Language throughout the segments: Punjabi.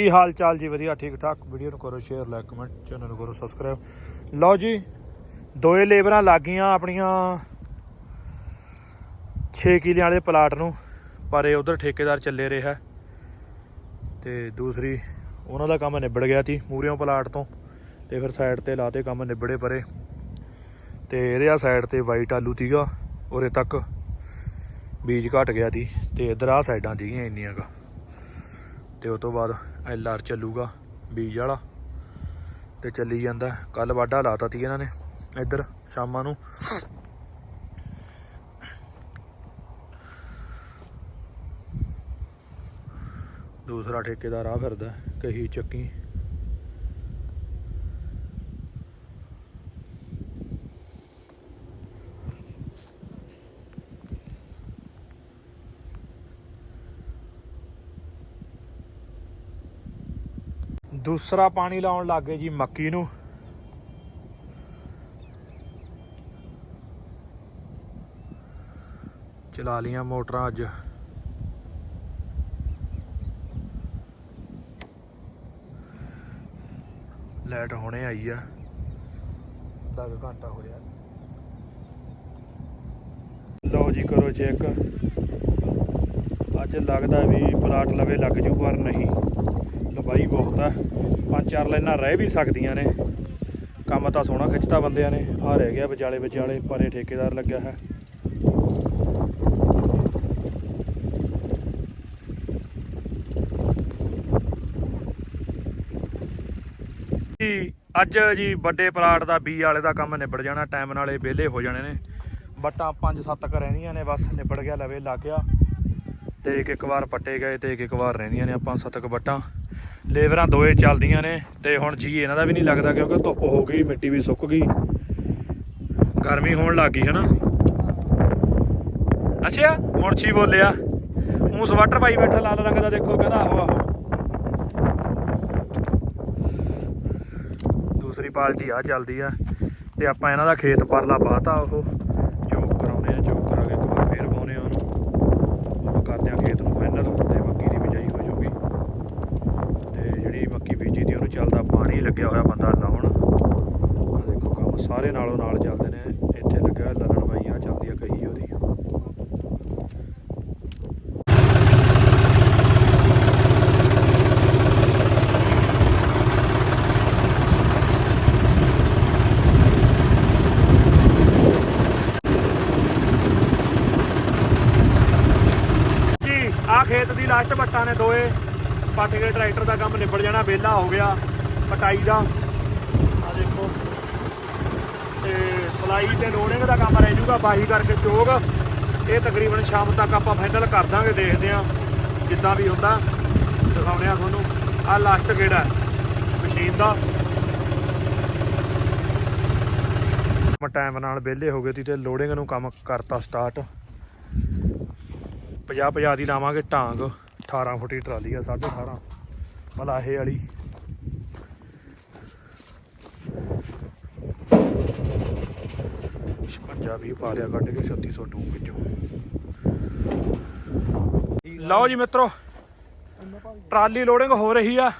ਕੀ ਹਾਲ ਚਾਲ ਜੀ? ਵਧੀਆ, ਠੀਕ ਠਾਕ। ਵੀਡੀਓ ਨੂੰ ਕਰੋ ਸ਼ੇਅਰ ਲਾਈਕ ਕਮੈਂਟ ਚੈਨਲ ਨੂੰ ਕਰੋ ਸਬਸਕ੍ਰਾਈਬ ਲਓ ਜੀ, ਦੋਏ ਲੇਬਰਾਂ ਲੱਗੀਆਂ ਆਪਣੀਆਂ। 6 ਕਿਲਿਆਂ ਵਾਲੇ ਪਲਾਟ ਨੂੰ, ਪਰ ਇਹ ਉਧਰ ਠੇਕੇਦਾਰ ਚੱਲੇ ਰਿਹਾ ਤੇ ਦੂਸਰੀ, ਉਹਨਾਂ ਦਾ ਕੰਮ ਨਿਬੜ ਗਿਆ ਸੀ ਮੂਰਿਓਂ ਪਲਾਟ ਤੋਂ। ਤੇ ਫਿਰ ਸਾਈਡ ਤੇ ਲਾਤੇ ਕੰਮ ਨਿਬੜੇ ਪਰੇ। ਤੇ ਇਹਦੇ ਆ ਸਾਈਡ ਤੇ ਵਾਈਟ ਆਲੂ ਤੀਗਾ ਉਰੇ ਤੱਕ ਬੀਜ ਘਟ ਗਿਆ ਸੀ। ਤੇ ਇਧਰ ਆ ਸਾਈਡਾਂ ਸੀਗੀਆਂ ਇੰਨੀਆਂ ਕਾ। ਤੇ ਉਸ ਤੋਂ ਬਾਅਦ ਐਲ ਆਰ ਚੱਲੂਗਾ, ਬੀਜ ਵਾਲਾ। ਤੇ ਚੱਲੀ ਜਾਂਦਾ ਕੱਲ ਵਾਢਾ ਲਾਤਾ ਤੀ ਇਹਨਾਂ ਨੇ, ਇੱਧਰ ਸ਼ਾਮਾਂ ਨੂੰ। ਦੂਸਰਾ ਠੇਕੇਦਾਰ ਆ ਫਿਰਦਾ, ਕਹੀ ਚੱਕੀ। ਦੂਸਰਾ ਪਾਣੀ ਲਾਉਣ ਲੱਗੇ ਜੀ ਮੱਕੀ ਨੂੰ। ਚਲਾ ਲੀਆਂ ਮੋਟਰਾਂ ਅੱਜ। ਲਾਈਟ ਹੁਣੇ ਆਈ ਆ। ਅੱਧਾ ਕੁ ਘੰਟਾ ਹੋਇਆ ਲਓ ਜੀ ਕਰੋ ਚੈੱਕ। ਅੱਜ ਲੱਗਦਾ ਵੀ ਪਲਾਟ ਲਵੇ ਲੱਗ ਜੂ ਪਰ ਨਹੀਂ। ਲੰਬਾਈ ਬਹੁਤ ਆ। ਪੰਜ ਚਾਰ ਲਾਈਨਾਂ ਰਹਿ ਵੀ ਸਕਦੀਆਂ ਨੇ। ਕੰਮ ਤਾਂ ਸੋਹਣਾ ਖਿੱਚਤਾ ਬੰਦਿਆਂ ਨੇ। ਆ ਰਹਿ ਗਿਆ ਵਿਚਾਲੇ ਵਿਚਾਲੇ ਪਰੇ ਠੇਕੇਦਾਰ ਲੱਗਿਆ ਹੈ। ਅੱਜ ਜੀ ਵੱਡੇ ਪਲਾਟ ਦਾ ਬੀ ਵਾਲੇ ਦਾ ਕੰਮ ਨਿਬੜ ਜਾਣਾ, ਟਾਈਮ ਨਾਲ ਇਹ ਵਿਹਲੇ ਹੋ ਜਾਣੇ ਨੇ। ਬੱਟਾਂ 5-7 ਕ ਰਹਿੰਦੀਆਂ ਨੇ, ਬਸ ਨਿਬੜ ਗਿਆ ਲਵੇ ਲੱਗ ਗਿਆ। ਤੇ ਇੱਕ ਇੱਕ ਵਾਰ ਪੱਟੇ ਗਏ ਤੇ ਇੱਕ ਇੱਕ ਵਾਰ ਰਹਿੰਦੀਆਂ ਨੇ ਪੰਜ ਸੱਤ ਕ ਬੱਟਾਂ ਲੇਬਰਾਂ ਦੋਏ ਚੱਲਦੀਆਂ ਨੇ ਤੇ ਹੁਣ ਜੀ ਇਹਨਾਂ ਦਾ ਵੀ ਨਹੀਂ ਲੱਗਦਾ ਕਿਉਂਕਿ ਧੁੱਪ ਹੋ ਗਈ, ਮਿੱਟੀ ਵੀ ਸੁੱਕ ਗਈ। ਗਰਮੀ ਹੋਣ ਲੱਗ ਗਈ, ਹਨਾ? ਅੱਛਾ ਮੁਰਛੀ ਬੋਲਿਆ ਉਹ ਸਵੈਟਰ ਪਾਈ ਬੈਠਾ, ਲਾਲ ਰੰਗ ਦਾ ਦੇਖੋ, ਕਹਿੰਦਾ ਆਹੋ ਆਹੋ। ਦੂਸਰੀ ਪਾਰਟੀ ਆ ਚੱਲਦੀ ਆ ਤੇ ਆਪਾਂ ਇਹਨਾਂ ਦਾ ਖੇਤ ਪਰਲਾ ਪਾਤਾ ਉਹ ਚੋਕ ਕਰਾਉਨੇ ਆ ਚੋਕ ਕਰਾ ਕੇ ਇੱਕ ਵਾਰ ਫੇਰ ਪਾਉਨੇ ਆ ਉਹਨੂੰ ਆਪਾਂ ਕਰਦੇ ਆ ਖੇਤ ਨੂੰ ਫਾਈਨਲ ਤੇ ਮੱਕੀ ਦੀ ਬਿਜਾਈ ਹੋ ਜਾਊਗੀ ਤੇ ਜਿਹੜੀ ਮੱਕੀ ਬੀਜੀ ਤੀ ਉਹਨੂੰ ਚੱਲਦਾ ਪਾਣੀ ਲੱਗਿਆ ਹੋਇਆ ਬੰਦਾ ਲਾਉਣ ਆ ਦੇਖੋ ਕੰਮ ਸਾਰੇ ਨਾਲੋਂ ਨਾਲ ਚੱਲਦੇ ਨੇ ਇੱਥੇ ਲੱਗਾ ਲਲਣ ਬਾਈ ਆ ਚੱਲਦੀ ਆ ਕਹੀ ਉਹਦੀ ਜੀ ਆ ਖੇਤ ਦੀ ਲਾਸਟ ਬੱਟਾਂ ਨੇ ਦੋਏ ਪੱਟ ਕੇ ਟਰੈਕਟਰ ਦਾ ਕੰਮ ਨਿਬੜ ਜਾਣਾ, ਵਿਹਲਾ ਹੋ ਗਿਆ, ਪਟਾਈ ਦਾ। ਆ ਦੇਖੋ। ਤੇ ਸਲਾਈ ਤੇ ਲੋਡਿੰਗ ਦਾ ਕੰਮ ਰਹਿ ਜੂਗਾ ਬਾਹੀ ਕਰਕੇ ਚੋਗ। ਇਹ ਤਕਰੀਬਨ ਸ਼ਾਮ ਤੱਕ ਆਪਾਂ ਫਾਈਨਲ ਕਰ ਦਾਂਗੇ, ਦੇਖਦੇ ਆ ਜਿੱਦਾਂ ਵੀ ਹੁੰਦਾ। ਦਿਖਾਉਣੇ ਆ ਤੁਹਾਨੂੰ ਆ ਲਾਸਟ ਕਿਹੜਾ ਮਸ਼ੀਨ ਦਾ। ਟਾਈਮ ਨਾਲ ਵਿਹਲੇ ਹੋ ਗਏ ਸੀ ਤੇ ਲੋਡਿੰਗ ਨੂੰ ਕੰਮ ਕਰਤਾ ਸਟਾਰਟ 50 50 ਦੀ ਲਾਵਾਂਗੇ ਟਾਂਗ। 18 ਫੁੱਟੀ ਟਰਾਲੀ ਆ 18.5 ਮਲਾਹੇ ਵਾਲੀ। ਛਪੰਜਾ ਵੀ ਪਾ ਲਿਆ ਕੱਢ ਕੇ 3602 ਵਿੱਚੋਂ। ਲਓ ਜੀ ਮਿੱਤਰੋ, ਟਰਾਲੀ ਲੋਡਿੰਗ ਹੋ ਰਹੀ ਆ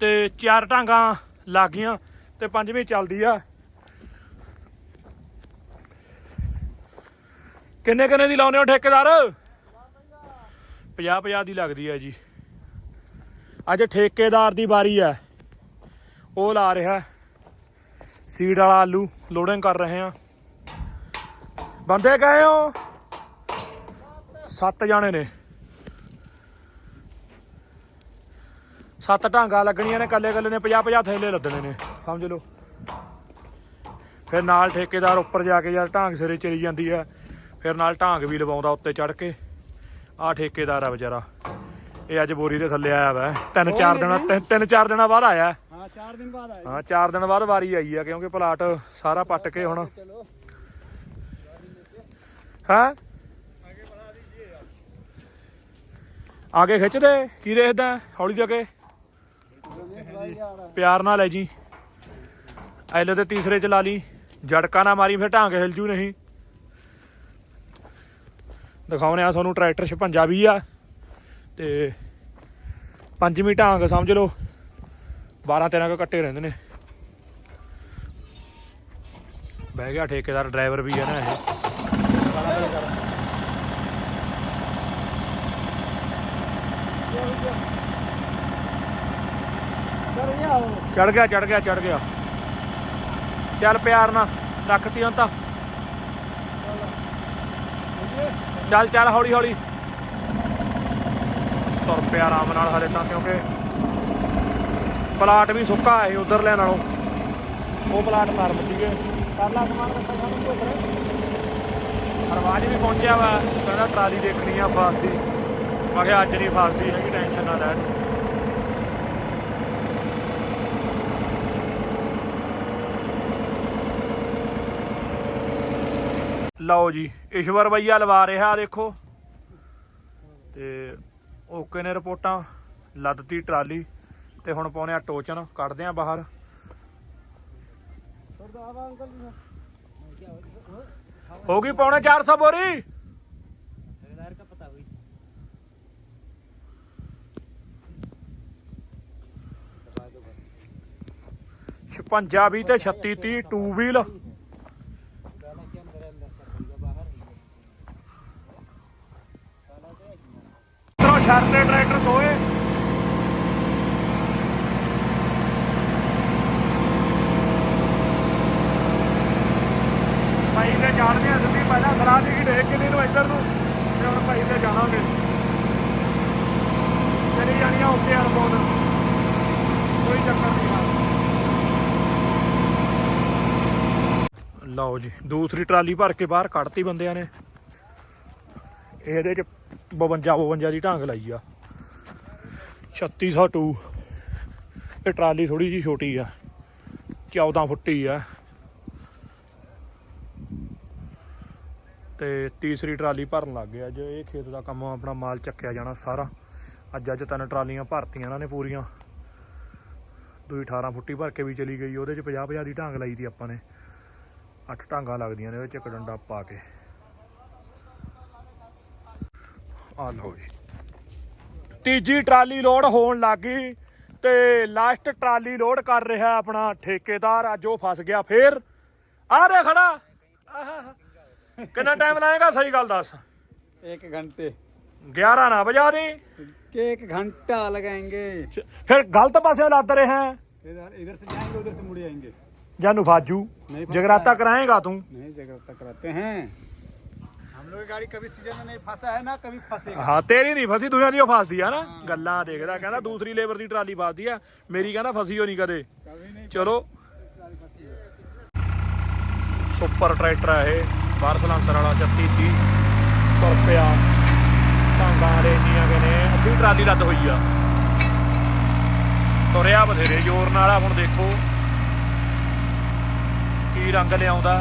ਤੇ ਚਾਰ ਢਾਂਗਾਂ ਲੱਗ ਗਈਆਂ ਤੇ ਪੰਜਵੀਂ ਚੱਲਦੀ ਆ। ਕਿੰਨੇ ਕਿੰਨੇ ਦੀ ਲਾਉਨੇ ਹੋ ਠੇਕੇਦਾਰ? 50 50 ਦੀ ਲੱਗਦੀ ਹੈ ਜੀ। ਅੱਜ ਠੇਕੇਦਾਰ ਦੀ ਵਾਰੀ ਹੈ। ਉਹ ਲਾ ਰਿਹਾ ਸੀਡ ਵਾਲਾ ਆਲੂ ਲੋਡਿੰਗ ਕਰ ਰਹੇ ਆ ਬੰਦੇ ਗਏ ਹੋ? ਸੱਤ ਜਾਣੇ ਨੇ। ਸੱਤ ਢਾਂਗਾ ਲੱਗਣੀਆਂ ਨੇ ਕੱਲੇ ਕੱਲੇ ਨੇ 50 50 ਥੈਲੇ ਲੱਦਣੇ ਨੇ। ਸਮਝ ਲਓ। ਫਿਰ ਨਾਲ ਠੇਕੇਦਾਰ ਉੱਪਰ ਜਾ ਕੇ ਯਾਰ ਢਾਂਗ ਸਿਰੇ ਚਲੀ ਜਾਂਦੀ ਹੈ, ਫਿਰ ਨਾਲ ਢਾਂਗ ਵੀ ਲਵਾਉਂਦਾ ਉੱਤੇ ਚੜ ਕੇ। ਆ ਠੇਕੇਦਾਰ ਆ ਵਿਚਾਰਾ। ਇਹ ਅੱਜ ਬੋਰੀ ਦੇ ਥੱਲੇ ਆਇਆ ਵਾ। ਤਿੰਨ ਚਾਰ ਦਿਨਾਂ ਤਿੰਨ ਚਾਰ ਦਿਨਾਂ ਬਾਅਦ ਆਇਆ। ਹਾਂ 4 ਦਿਨ ਬਾਅਦ ਆਇਆ। ਹਾਂ ਚਾਰ ਦਿਨ ਬਾਅਦ ਵਾਰੀ ਆਈ ਆ ਕਿਉਂਕਿ ਪਲਾਟ ਸਾਰਾ ਪੱਟ ਕੇ ਹੁਣ। ਚਲੋ ਹਾਂ? ਆਗੇ ਖਿੱਚਦੇ? ਕੀ ਦੇਖਦਾ? ਹੌਲੀ ਜਗੇ ਪਿਆਰ ਨਾਲ ਲੈ ਜੀ। ਐਲੇ ਤੇ ਤੀਸਰੇ ਚ ਲਾ ਲਈ। ਜੜਕਾ ਨਾ ਮਾਰੀ ਫਿਰ ਢਾਂਗ ਹਿਲਜੂ ਨਹੀਂ। ਦਿਖਾਉਣੇ ਆ ਤੁਹਾਨੂੰ ਟਰੈਕਟਰ 56 ਵੀ ਆ। ਤੇ ਪੰਜਵੀਂ ਢਾਂਗ ਸਮਝ ਲਓ। 12 13 ਕੁ ਕੱਟੇ ਰਹਿੰਦੇ ਨੇ। ਬਹਿ ਗਿਆ ਠੇਕੇਦਾਰ ਡਰਾਈਵਰ ਵੀ ਹੈ ਨਾ ਇਹ। ਕਰ ਗਿਆ ਉਹ ਚੜ ਗਿਆ ਚੜ ਗਿਆ ਚੜ ਗਿਆ। ਚੱਲ ਪਿਆਰ ਨਾਲ ਰੱਖਤੀ ਹੁਣ ਤਾਂ। ਚੱਲ ਚੱਲ ਹੌਲੀ ਹੌਲੀ। ਤੁਰ ਪਿਆ ਆਰਾਮ ਨਾਲ ਹਲੇ ਤਾਂ ਕਿਉਂਕਿ ਪਲਾਟ ਵੀ ਸੁੱਕਾ ਹੈ ਉਧਰ ਲੈਣ ਨਾਲੋਂ। ਉਹ ਪਲਾਟ ਨਰਮ ਸੀਗੇ। ਕਰ ਸਮਾਨ ਰੱਖਾ ਸਾਨੂੰ ਕੋਈ ਹਰਵਾਜ ਵੀ ਪਹੁੰਚਿਆ ਵਾ। ਕਹਿੰਦਾ ਟਰਾਲੀ ਦੇਖਣੀ ਆ ਫਸਦੀ ਮੈਂ ਕਿਹਾ ਅੱਜ ਨਹੀਂ ਫਸਦੀ ਹੈਗੀ ਟੈਨਸ਼ਨ ਨਾ ਲੈ ਲਓ ਜੀ ਈਸ਼ਵਰ ਭਈਆ ਲਵਾ ਰਿਹਾ ਦੇਖੋ ਤੇ ਓਕੇ ਨੇ ਰਿਪੋਰਟਾਂ ਲੱਦਤੀ ਟਰਾਲੀ ਤੇ ਹੁਣ ਪਾਉਨੇ ਆ ਟੋਚਨ ਕੱਢਦੇ ਆ ਬਾਹਰ ਛੋੜ ਆਵਾ ਅੰਕਲ ਜੀ ਹੋ ਗਈ ਪੌਣੇ 400 ਬੋਰੀ ठेकेदार का पता हुई 56 20 ਤੇ 36 30 ਟੂ ਵੀਲ है ਟਰੈਕਟਰ ਦੋਏ ਭਾਈ ਤੇ ਚੜਦੇ ਆ ਸਿੱਧੀ, ਪਹਿਲਾਂ ਸਰਾਹ ਦੀ ਢੇਕ ਕਿਨੇ ਨੂੰ ਇੱਧਰ ਨੂੰ, ਤੇ ਹੁਣ ਭਾਈ ਤੇ ਜਾਵਾਂਗੇ ਚਲੀ ਜਾਣੀਆਂ ਉੱਤੇ ਅਰਬੋਨ ਕੋਈ ਚੱਕਰ ਨਹੀਂ ਆ। ਲਓ ਜੀ, ਦੂਸਰੀ ਟਰਾਲੀ ਭਰ ਕੇ ਬਾਹਰ ਕੱਢਤੀ ਬੰਦਿਆਂ ਨੇ। ਇਹਦੇ ਚ 52 52 ਦੀ ਢਾਂਗ ਲਾਈ ਆ। 3602 ਇਹ ਟਰਾਲੀ ਥੋੜੀ ਜੀ ਛੋਟੀ ਆ। 14 ਫੁੱਟੀ ਆ। ਤੇ ਤੀਸਰੀ ਟਰਾਲੀ ਭਰਨ ਲੱਗ ਗਿਆ ਅੱਜ ਇਹ ਖੇਤ ਦਾ ਕੰਮ ਆਪਣਾ ਮਾਲ ਚੱਕਿਆ ਜਾਣਾ ਸਾਰਾ। ਅੱਜ ਅੱਜ ਤਿੰਨ ਟਰਾਲੀਆਂ ਭਰਤੀਆਂ ਇਹਨਾਂ ਨੇ ਪੂਰੀਆਂ। ਦੂਈ 18 ਫੁੱਟੀ ਭਰ ਕੇ ਵੀ ਚਲੀ ਗਈ। ਉਹਦੇ ਚ 50 50 ਦੀ ਢਾਂਗ ਲਾਈ ਦੀ ਆਪਾਂ ਨੇ। ਅੱਠ ਢਾਂਗਾਂ ਲੱਗਦੀਆਂ ਨੇ ਉਹਦੇ ਚ ਇੱਕ ਡੰਡਾ ਪਾ ਕੇ। ਆ ਲਓ ਜੀ ਤੀਜੀ ਟਰਾਲੀ ਲੋਡ ਹੋਣ ਲੱਗੀ ਤੇ ਲਾਸਟ ਟਰਾਲੀ ਲੋਡ ਕਰ ਰਿਹਾ ਆਪਣਾ ਠੇਕੇਦਾਰ ਅੱਜ ਉਹ ਫਸ ਗਿਆ ਫੇਰ ਆ ਰੇ ਖੜਾ ਆਹਾ। ਕਿੰਨਾ ਟਾਈਮ ਲਾਏਗਾ ਸਹੀ ਗੱਲ ਦੱਸ एक घंटे 11 ਨਾ ਵਜਾ ਦੇ के एक घंटा लगाएंगे ਫਿਰ ਗਲਤ ਪਾਸੇ ਲੱਦ ਰਹੇ ਹੈ इधर इधर से जाएंगे उधर से मुड़ जाएंगे ਜਾਨੂੰ ਫਾਜੂ ਨਹੀਂ ਫਸਦਾ ਜਗਰਾਤਾ ਕਰਾਏਗਾ ਤੂੰ नहीं जगराता कराते हैं हम लोग की गाड़ी कभी सीजन में नहीं फंसा है ना कभी फंसेगा ਹਾਂ ਤੇਰੀ ਨਹੀਂ ਫਸੀ ਦੂਜਿਆਂ ਦੀ ਉਹ ਫਸਦੀ ਆ ਨਾ ਗੱਲਾਂ ਦੇਖਦਾ ਕਹਿੰਦਾ ਦੂਸਰੀ ਲੇਬਰ ਦੀ ਟਰਾਲੀ ਫਸਦੀ ਆ ਮੇਰੀ ਕਹਿੰਦਾ ਫਸੀ ਹੋ ਨਹੀਂ ਕਦੇ कभी नहीं ਚਲੋ ਸੁਪਰ ਟਰੈਕਟਰ ਆ ਇਹ ਬਾਰ ਸਲਾਂਸਰ ਵਾਲਾ 36 30 ਤੁਰ ਪਿਆ ਟਾਂਗਾਂ ਵਾਲੇ ਇੰਨੀਆਂ ਕਿ ਨੇ ਅੱਧੀ ਟਰਾਲੀ ਰੱਦ ਹੋਈ ਆ ਤੁਰਿਆ ਬਥੇਰੇ ਜ਼ੋਰ ਨਾਲ ਆ ਹੁਣ ਦੇਖੋ ਕੀ ਰੰਗ ਲਿਆਉਂਦਾ